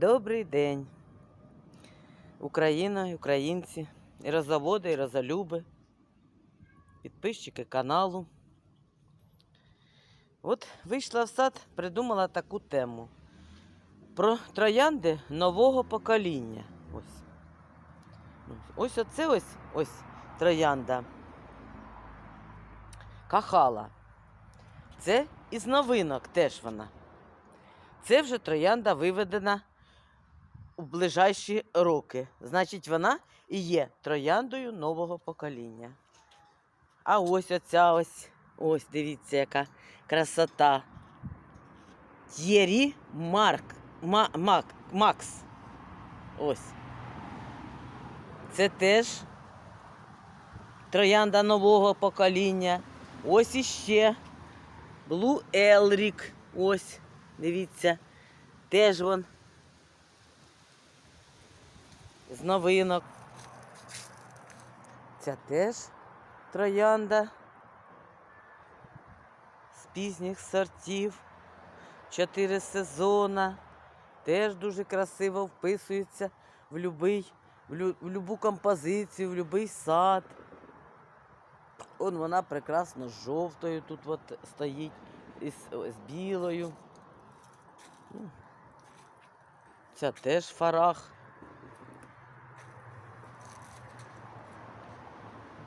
Добрий день, Україна, українці, і роззаводи, і розолюби, підписчики каналу. От вийшла в сад, придумала таку тему про троянди нового покоління. Ось. Ось оце ось ось троянда. Кахала. Це із новинок теж вона. Це вже троянда виведена у ближайші роки. Значить, вона і є трояндою нового покоління. А ось оця ось, ось дивіться, яка красота. Єрі Марк. Ма, Мак, Макс. Ось. Це теж троянда нового покоління. Ось іще. Блу Елрік. Ось, дивіться. Теж вон. З новинок. Ця теж троянда. З пізніх сортів. Чотири сезона. Теж дуже красиво вписується в любий, в, лю, в любу композицію, в будь-який сад. Он вона прекрасно з жовтою тут от стоїть, і з, з білою. Ну, Ця теж фарах.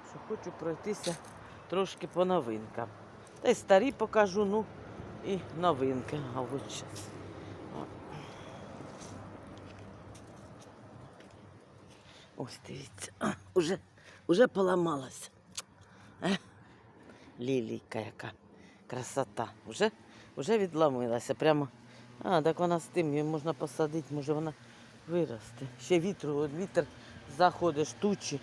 Що хочу пройтися трошки по новинкам. Та й старі покажу, ну і новинки. А от. Ось дивіться, уже, уже поламалася. Е? Лілійка яка. Красота. Уже, уже відламилася. Прямо. А, так вона з тим, її можна посадити, може вона виросте. Ще вітру, вітер заходить, штучі.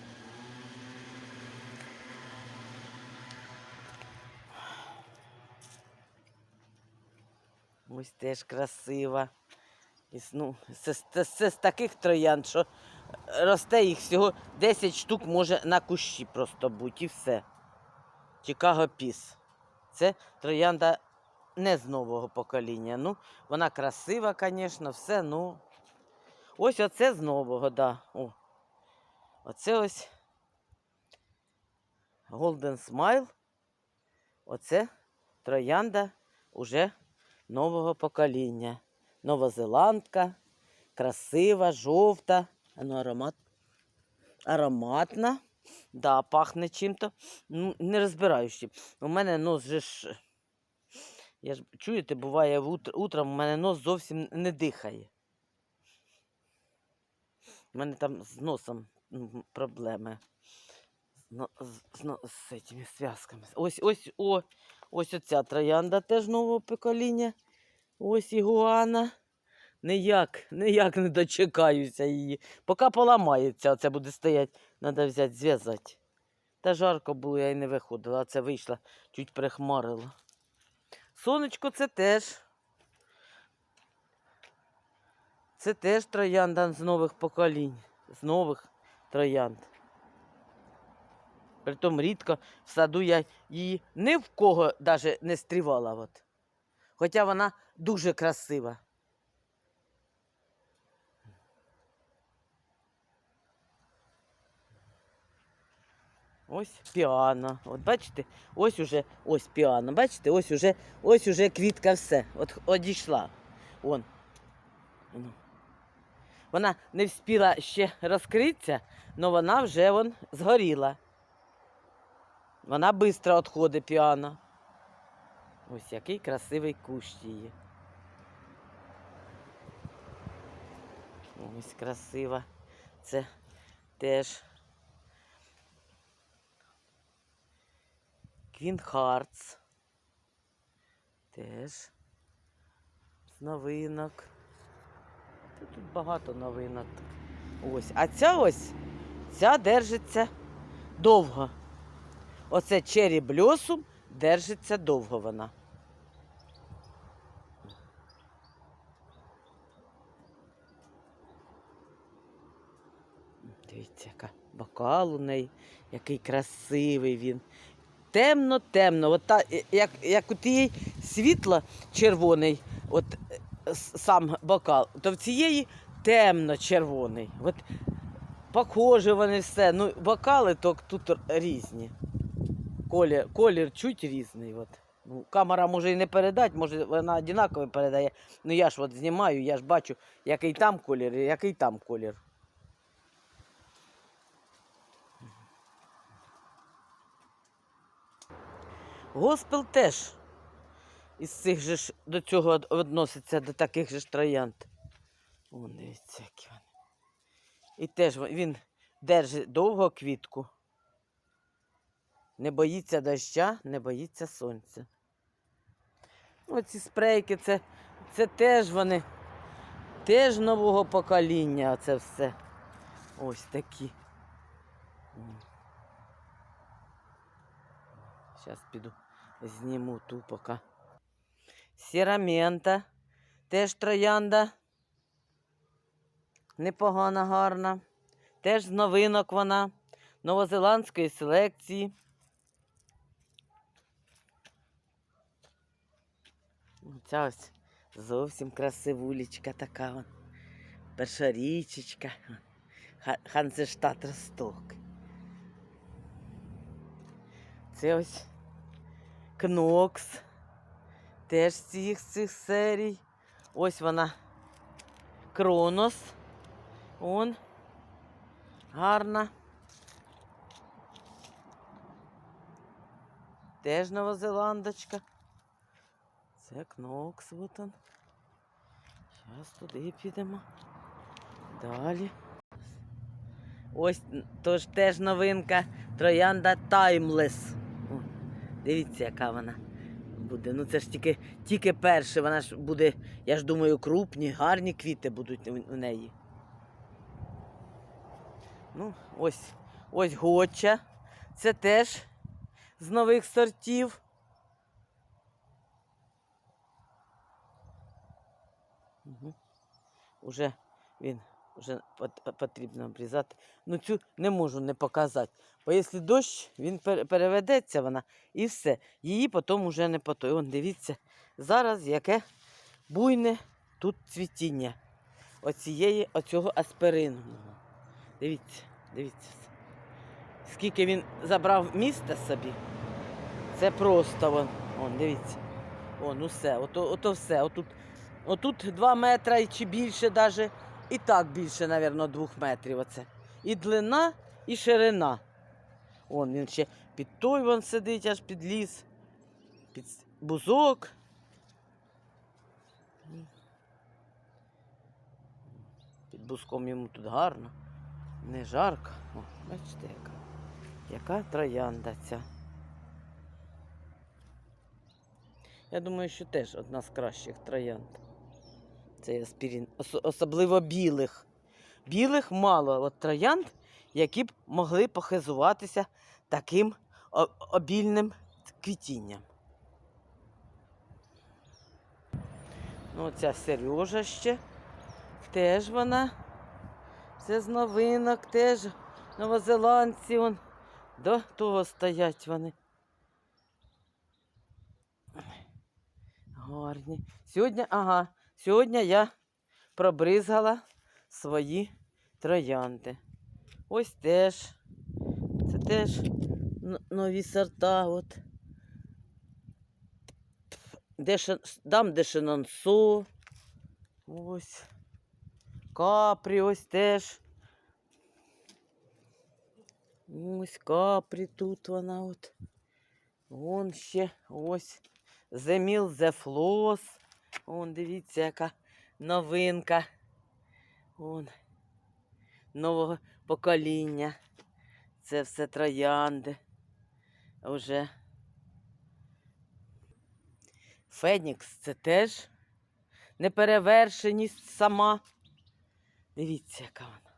Ось теж красива. Ну, це, це, це з таких троянд, що росте їх всього 10 штук може на кущі просто бути і все. Чикаго Піс. Це троянда не з нового покоління. Ну, вона красива, звісно, все, ну. Ось оце з нового, да. Оце ось Golden Smile. Оце троянда уже нового покоління. Новозеландка, красива, жовта. Ну, аромат. Ароматна. Да, пахне чим-то. Ну, не розбираю ще. У мене нос же ж. Я ж чуєте, буває утр- утром у мене нос зовсім не дихає. У мене там з носом м, проблеми. З, з, з, з цими зв'язками. Ось, ось, о, ось оця троянда теж нового покоління. Ось ігуана. Ніяк, ніяк не дочекаюся її. Поки поламається, оце буде стояти, треба взяти, зв'язати. Та жарко було, я й не виходила, а це вийшла, чуть прихмарила. Сонечко це теж. Це теж троянда з нових поколінь, з нових троянд. Притом рідко в саду я її ні в кого навіть не стрівала. От. Хоча вона дуже красива. Ось піано. От бачите, ось уже ось піано. Бачите, ось уже, ось уже квітка все. От одійшла. Ну. Вона не встигла ще розкритися, але вона вже вон згоріла. Вона швидко відходить піано. Ось який красивий кущ її. Ось красива. Це теж Квін Хартс. Теж з новинок. Тут багато новинок. Ось. А ця ось, ця держиться довго. Оце Черрі Бльосум держиться довго вона. Дивіться, яка бокал у неї, який красивий він. Темно-темно. От та, е, як, як у тієї світло червоний, от е, сам бокал, то в цієї темно-червоний. От похожі вони все. Ну, бокали то тут різні. Колір, колір чуть різний. От. Ну, камера може і не передати, може вона однаково передає. Ну я ж от знімаю, я ж бачу, який там колір і який там колір. Госпел теж із цих же ж до цього відноситься до таких же ж троянд. О, дивіться, які вони. І теж він- держить довго квітку. Не боїться доща, не боїться сонця. Оці спрейки, це, це теж вони, теж нового покоління, оце все. Ось такі. Зараз піду зніму ту поки. Сірамента, теж троянда. Непогана, гарна. Теж з новинок вона. Новозеландської селекції. Ця ось зовсім красивулечка така. вон. Першорічечка. Ха- Ханзештат Росток. Це ось Кнокс. Теж з цих, цих серій. Ось вона. Кронос. Он. Гарна. Теж новозеландочка. Це Кнокс, от он. Зараз туди підемо. Далі. Ось тож теж новинка. Троянда. О, дивіться, яка вона буде. Ну це ж тільки, тільки перше. Вона ж буде, я ж думаю, крупні, гарні квіти будуть у неї. Ну, ось, ось гоча. Це теж з нових сортів. Угу. Уже він вже потрібно обрізати. Ну цю не можу не показати. Бо якщо дощ, він переведеться вона і все. Її потім уже не потой. Он дивіться, зараз яке буйне тут цвітіння. Оцієї, оцього аспирину. Дивіться, дивіться. Скільки він забрав міста собі. Це просто вон. Вон, дивіться. Вон, усе. Ото, ото все. Отут, отут 2 метри чи більше навіть. І так більше, мабуть, 2 метрів. Оце. І длина, і ширина. Вон він ще під той вон сидить, аж під ліс, під бузок. Під бузком йому тут гарно. Не жарко. О, бачите, яка. Яка троянда ця. Я думаю, що теж одна з кращих троянд. Цей аспірин. Ос- особливо білих. Білих мало от троянд, які б могли похизуватися таким обільним квітінням. Ну, ця Сережа ще. Теж вона. Все з новинок, теж новозеландці. Вон. До того стоять вони. Гарні. Сьогодні, ага, сьогодні я пробризгала свої троянди. Ось теж. Це теж нові сорта. От. Деше, дам дешенансо. Ось. Капрі ось теж. Ось капрі тут вона от. Вон ще ось. Земіл Зефлос. Вон, дивіться, яка новинка. Вон. Нового покоління. Це все троянди. Уже. Фенікс це теж неперевершеність сама. Дивіться, яка вона.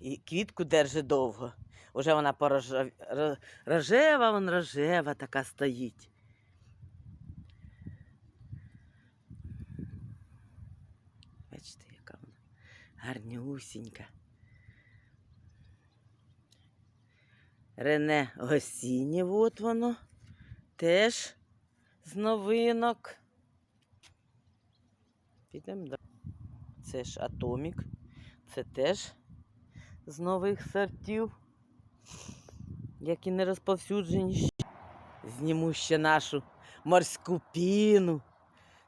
І квітку держить довго. Уже вона порожав... ро- рожева, вон рожева така стоїть. Бачите, яка вона гарнюсінька. Рене Госіні, от воно. Теж з новинок. Підемо далі. Це ж атомік. Це теж з нових сортів, які не розповсюджені. Зніму ще нашу морську піну,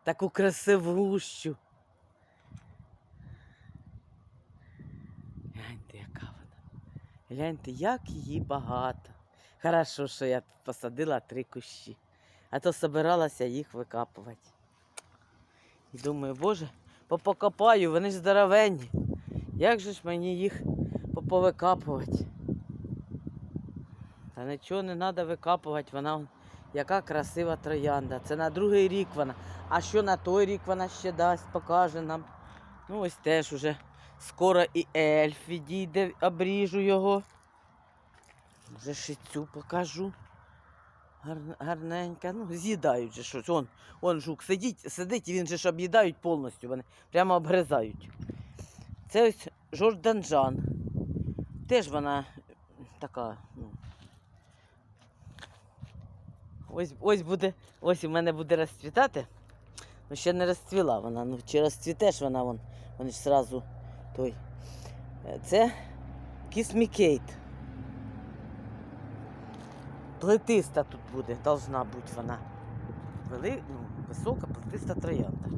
таку красивущу. Гляньте, яка вона. Гляньте, як її багато. Хорошо, що я посадила три кущі, а то собиралася їх викапувати. І думаю, боже, попокопаю, вони ж здоровенні. Як же ж мені їх поповикапувати? Та нічого не треба викапувати, вона яка красива троянда. Це на другий рік вона. А що на той рік вона ще дасть, покаже нам. Ну, ось теж уже скоро і ельф відійде, обріжу його. Вже ще цю покажу. Гар- Гарненька. Ну, з'їдають же щось. Он, он жук сидить, сидить, і він же ж об'їдають повністю. Вони прямо обгризають. Це ось Жорданжан. Теж вона така. Ну, ось, ось буде, ось у мене буде розцвітати. Ну, ще не розцвіла вона. Ну, чи розцвітеш вона, вон, вони ж зразу той. Е, Це кісмікейт. Плетиста тут буде, должна бути вона. Вели, ну, висока плетиста троянда.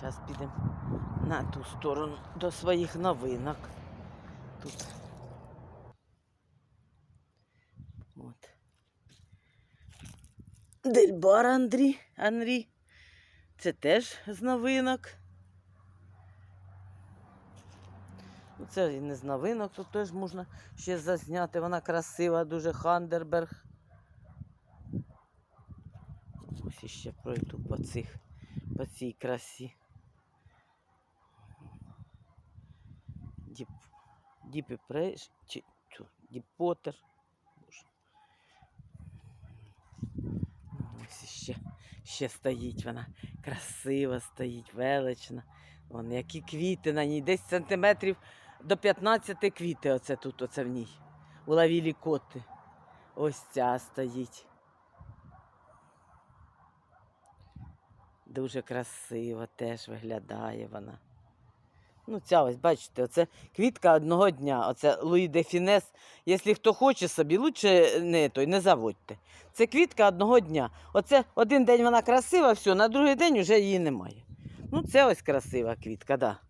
Зараз підемо на ту сторону до своїх новинок. Тут. От. Дельбар Андрій. Анрі. Це теж з новинок. Ну, Це і не з новинок, тут теж можна ще зазняти. Вона красива, дуже Хандерберг. Ось іще пройду по цих, по цій красі. Діп, Діпі Прейш, чи, Діп. Боже. Ось іще, ще стоїть вона. Красива стоїть, велична. Вон, які квіти на ній. Десь сантиметрів до 15 квіти оце тут, оце в ній. У лавілі коти. Ось ця стоїть. Дуже красиво теж виглядає вона. Ну, ця ось, бачите, оце квітка одного дня. Оце Луї де Фінес. Якщо хто хоче собі, лучше не той, не заводьте. Це квітка одного дня. Оце один день вона красива, все, на другий день вже її немає. Ну, це ось красива квітка, да.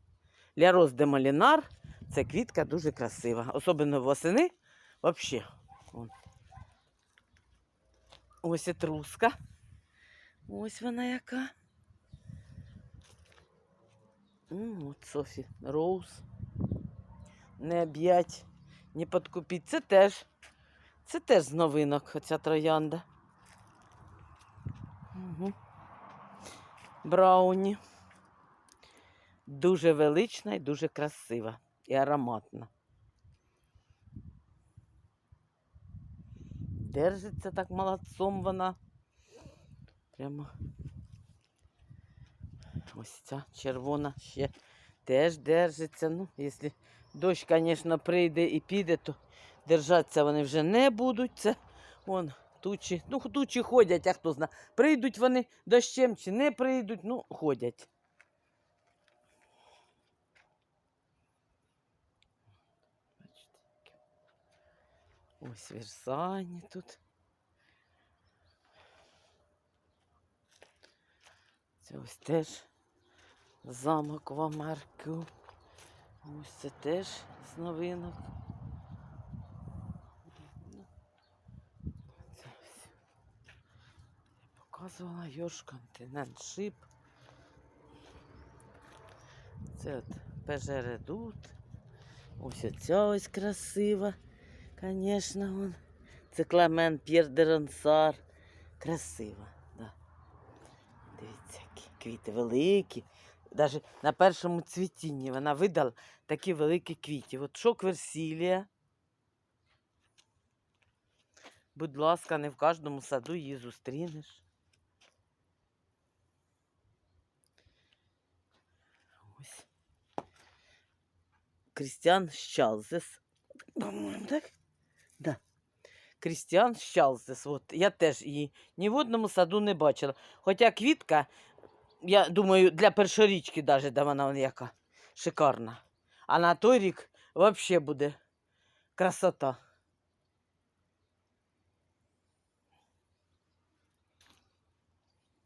Для роз де Молінар це квітка дуже красива. Особливо восени. Взагалі. Ось і труска. Ось вона яка. От Софі Роуз. Не об'ять, не подкупіть. Це теж. Це теж з новинок, оця троянда. Угу. Брауні. Дуже велична і дуже красива і ароматна. Держиться так молодцом вона. Прямо. Ось ця червона ще теж держиться. Ну, якщо дощ, звісно, прийде і піде, то держатися вони вже не будуть. Це вон тучі. Ну, тучі ходять, а хто знає. Прийдуть вони дощем чи не прийдуть, ну, ходять. Ось Версані тут. Це ось теж замок в Амарку. Ось це теж з новинок. Я показувала Йорш Континент Шип. Це от Пежередут. Ось оця ось красива. Звісно, вон. Це Клемен П'єр де Ронсар. Красива, да. Дивіться, які квіти великі. Навіть на першому цвітінні вона видала такі великі квіти. От шок Версілія. Будь ласка, не в кожному саду її зустрінеш. Ось. Крістіан Щалзес. По-моєму, так? Да. Крістіан Щалзес. От, я теж її ні в одному саду не бачила. Хоча квітка, я думаю, для першорічки навіть, да вона яка шикарна. А на той рік взагалі буде красота.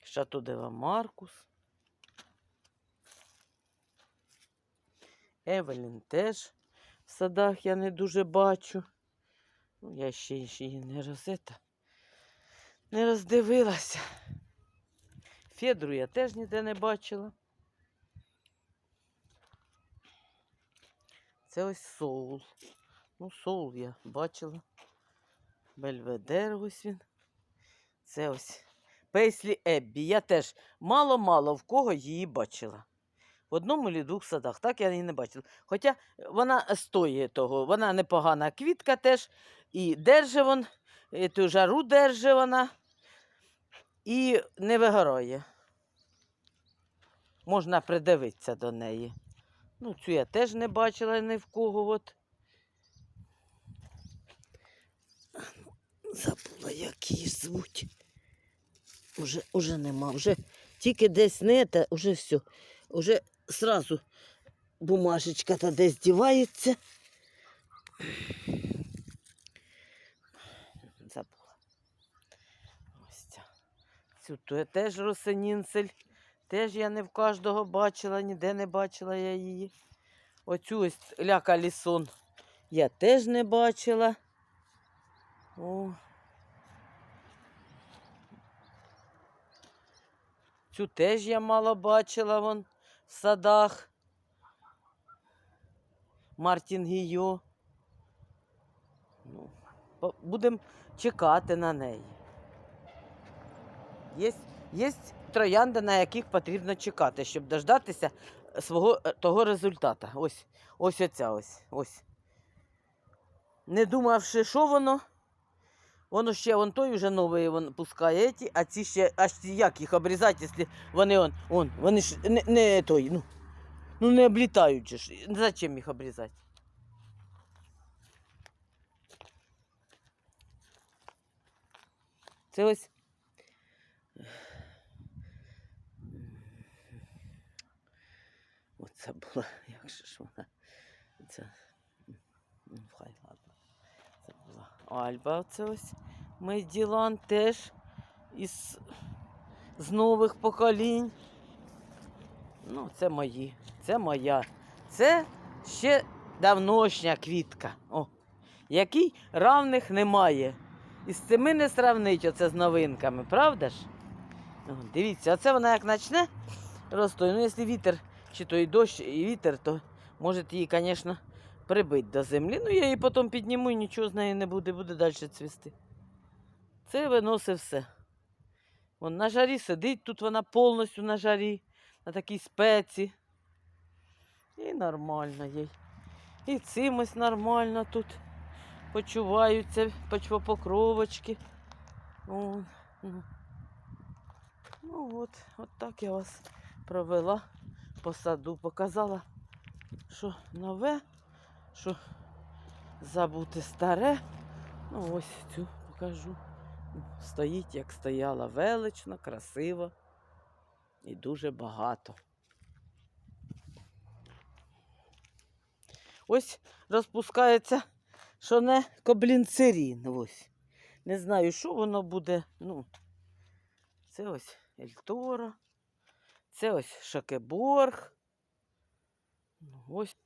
Шатудева Маркус. Евелін теж в садах я не дуже бачу. Ну, я ще її не розета, не роздивилася. Федру я теж ніде не бачила. Це ось соул. Ну, соул я бачила. Бельведер ось він. Це ось Пейслі Еббі. Я теж мало-мало в кого її бачила. В одному чи двох садах. Так я її не бачила. Хоча вона стоїть того, вона непогана квітка теж. І держи вон, і жару держи вона. І не вигорає. Можна придивитися до неї. Ну, цю я теж не бачила ні в кого. От. Забула, як її звуть. Уже, уже нема, вже тільки десь не те, уже все. Уже сразу бумажечка та десь дівається. Забула. Ось ця. Цю теж росинінцель. Теж я не в кожного бачила, ніде не бачила я її. Оцю ось ляка лісон я теж не бачила. О. Цю теж я мало бачила вон в садах. Мартін Гійо. Ну, будемо чекати на неї. Є, є троянди, на яких потрібно чекати, щоб дождатися свого е, того результату. Ось, ось оця ось. ось. Не думавши, що воно. Воно ще вон той вже новий вон пускає ті, а ці ще аж ці як їх обрізати, якщо вони он, он, вони ж не, не той, ну, ну не облітають же ж. Зачем їх обрізати? Це ось. Оце була, як же ж вона. Це. Ну, хай ладно. Це була Альба, це ось. Меділан теж із з нових поколінь. Ну, це мої, це моя. Це ще давношня квітка. О, який равних немає. І з цими не сравнить оце з новинками, правда ж? О, дивіться, оце вона як почне рости. Ну, якщо вітер, чи то і дощ, і вітер, то може її, звісно, прибити до землі. Ну, я її потім підніму і нічого з нею не буде, буде далі цвісти. Це виносить все. Вон на жарі сидить, тут вона повністю на жарі, на такій спеці. І нормально їй. І цим ось нормально тут почуваються почвопокровочки. О, ну от, от так я вас провела по саду, показала, що нове, що забути старе. Ну ось цю покажу. Стоїть, як стояла велично, красиво і дуже багато. Ось розпускається, що не коблінцерін. Ось. Не знаю, що воно буде. Ну, Це ось Ельтора, це ось Шакеборг. Ну, Ось.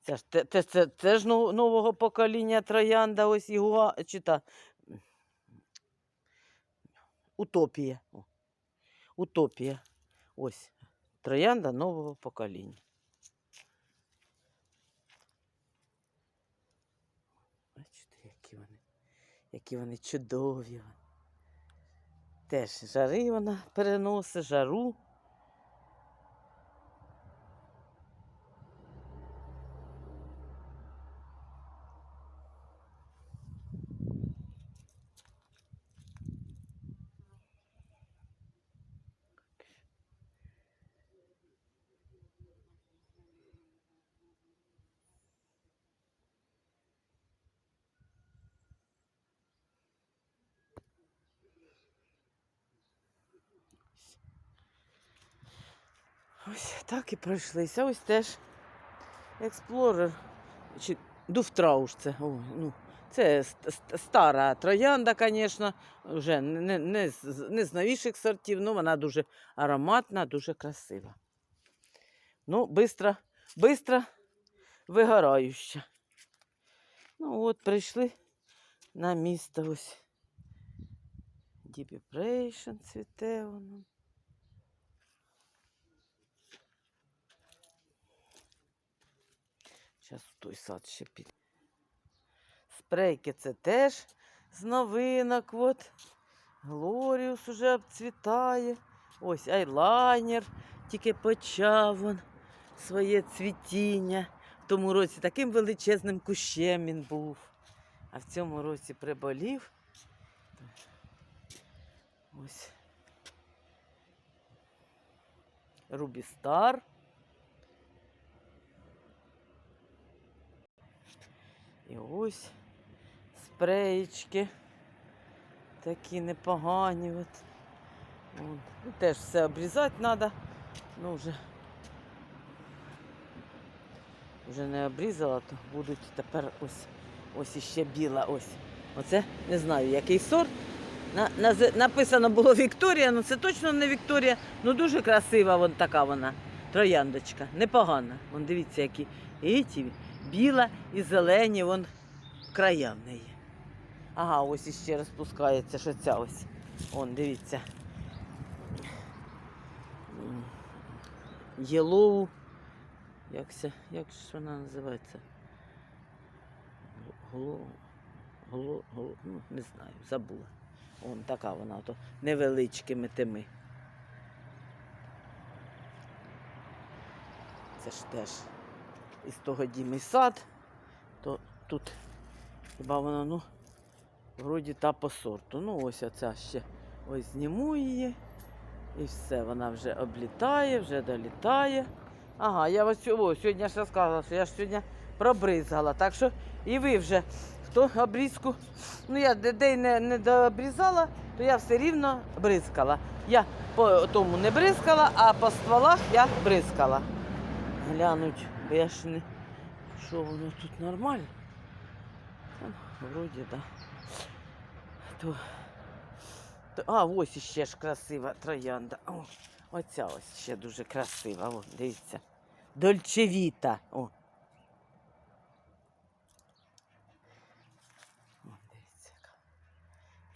Це ж те, те, це, теж нов- нового покоління троянда, ось Ігуа, чи та, Утопія. Утопія. Ось. Троянда нового покоління. Бачите, які вони, які вони чудові. Теж жари вона переносить, жару. Так і пройшлися. Ось теж експлорер. Чи дуфтрауш це. О, ну, це ст- ст- стара троянда, звісно, вже не, не, не, з- новіших сортів, але вона дуже ароматна, дуже красива. Ну, бистро, бистро вигораюча. Ну, от прийшли на місто ось. Діпіпрейшн цвіте воно. Зараз в той сад ще під. Спрейки це теж з новинок. От. Глоріус уже обцвітає. Ось айлайнер тільки почав він своє цвітіння. В тому році таким величезним кущем він був. А в цьому році приболів. Ось. Рубі Стар. І ось спреєчки. Такі непогані. От. Ну, теж все обрізати треба. Ну вже. Вже не обрізала, то будуть тепер ось ось іще біла. Ось. Оце не знаю, який сорт. На, назе- написано було Вікторія, але це точно не Вікторія. Ну дуже красива вон така вона. Трояндочка. Непогана. Вон дивіться, які і ті біла і зелені, вон края в неї. Ага, ось іще розпускається, що ця ось. Вон, дивіться. Єлоу. Як, ся, як ж вона називається? Гло, гло, гло, ну, не знаю, забула. Вон така вона, то невеличкими тими. Це ж теж із того діми сад, то тут хіба воно, ну, вроді та по сорту. Ну, ось оця ще ось зніму її. І все, вона вже облітає, вже долітає. Ага, я ось о, сьогодні ж розказувала, що я ж сьогодні пробризгала. Так що і ви вже, хто обрізку, ну я де не, не дообрізала, то я все рівно бризкала. Я по тому не бризкала, а по стволах я бризкала. Глянуть, бо я ж не. Що воно тут нормально? Та, Вроді. Да. То, то, а, ось іще ж красива троянда. О, оця ось ще дуже красива. О, дивіться. Дольчевіта. О.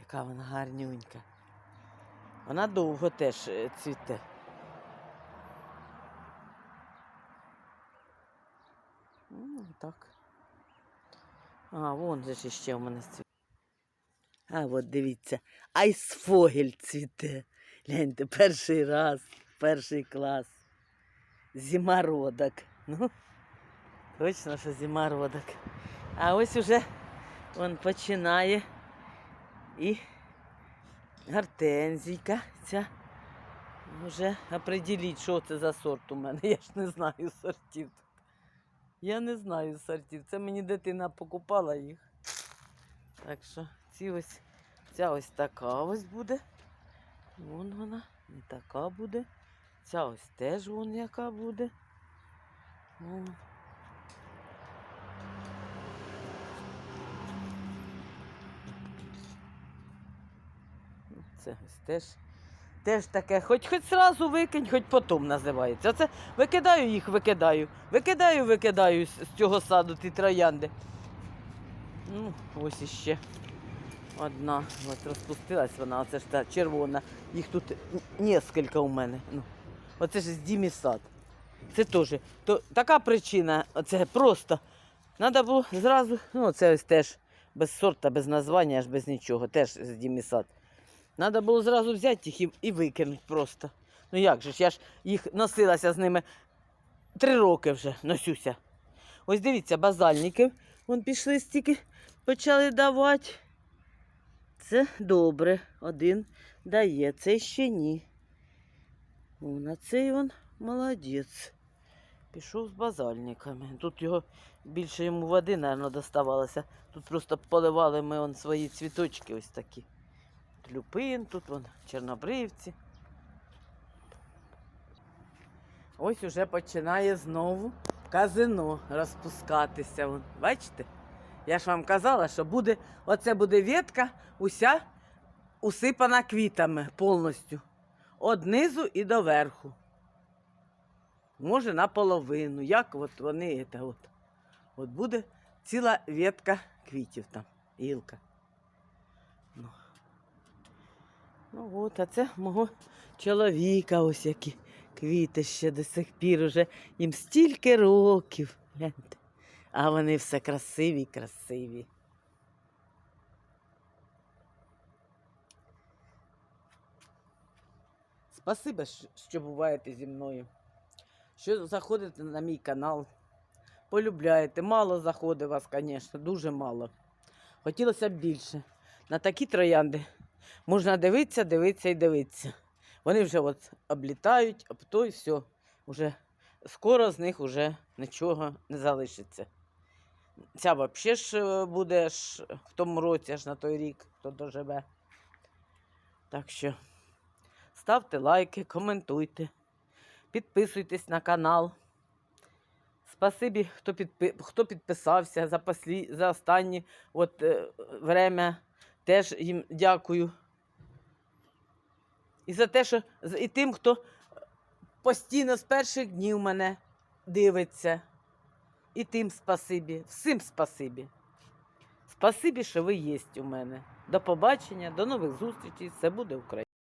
Яка вона гарнюнька. Вона довго теж е, цвіте. Ну, так. А, вон же ж ще в мене цвіте. А от дивіться, айсфогель цвіте. Гляньте, перший раз, перший клас. Зимородок. Ну, точно, що зимородок. А ось уже він починає і гортензійка ця. Вже определіть, що це за сорт у мене. Я ж не знаю сортів. Я не знаю сортів. Це мені дитина покупала їх. Так що ці ось, ця ось така ось буде. Вон вона, і така буде. Ця ось теж вон яка буде. Вон. Це ось теж. Теж таке, хоч хоч зразу викинь, хоч потім називається. Оце викидаю їх, викидаю. Викидаю, викидаю з, цього саду ті троянди. Ну, ось іще одна. Ось розпустилась вона, оце ж та червона. Їх тут нескільки у мене. Ну, оце ж з Дімі сад. Це теж. То, така причина, оце просто. Треба було зразу, ну це ось теж без сорта, без названня, аж без нічого, теж з Дімі сад. Треба було зразу взяти їх і, і викинути просто. Ну як же ж, я ж їх носилася з ними три роки вже носюся. Ось дивіться, базальники. Вон пішли стільки, почали давати. Це добре. Один дає, це ще ні. Вон, а цей він молодець. Пішов з базальниками. Тут його більше йому води, мабуть, доставалося. Тут просто поливали ми он свої цвіточки ось такі. Люпин, тут вон чорнобривці. Ось уже починає знову казино розпускатися. Вон, бачите? Я ж вам казала, що буде, оце буде ветка уся усипана квітами повністю. Од низу і до верху. Може наполовину. Як от вони, це от. От буде ціла ветка квітів там, гілка. Ну. Ну от, а це мого чоловіка, ось які квіти ще до сих пір уже їм стільки років. Гляньте. А вони все красиві, красиві. Спасибо, що буваєте зі мною. Що заходите на мій канал. Полюбляєте. Мало заходить вас, звісно, дуже мало. Хотілося б більше. На такі троянди можна дивитися, дивитися і дивитися. Вони вже от облітають, а то й все. Уже скоро з них вже нічого не залишиться. Ця взагалі ж е, буде ж в тому році, аж на той рік, хто доживе. Так що ставте лайки, коментуйте, підписуйтесь на канал. Спасибі, хто, підпи... хто підписався за, послі... за останнє от, е. Теж їм дякую. І за те, що і тим, хто постійно з перших днів мене дивиться. І тим спасибі, всім спасибі. Спасибі, що ви є у мене. До побачення, до нових зустрічей. Все буде Україна.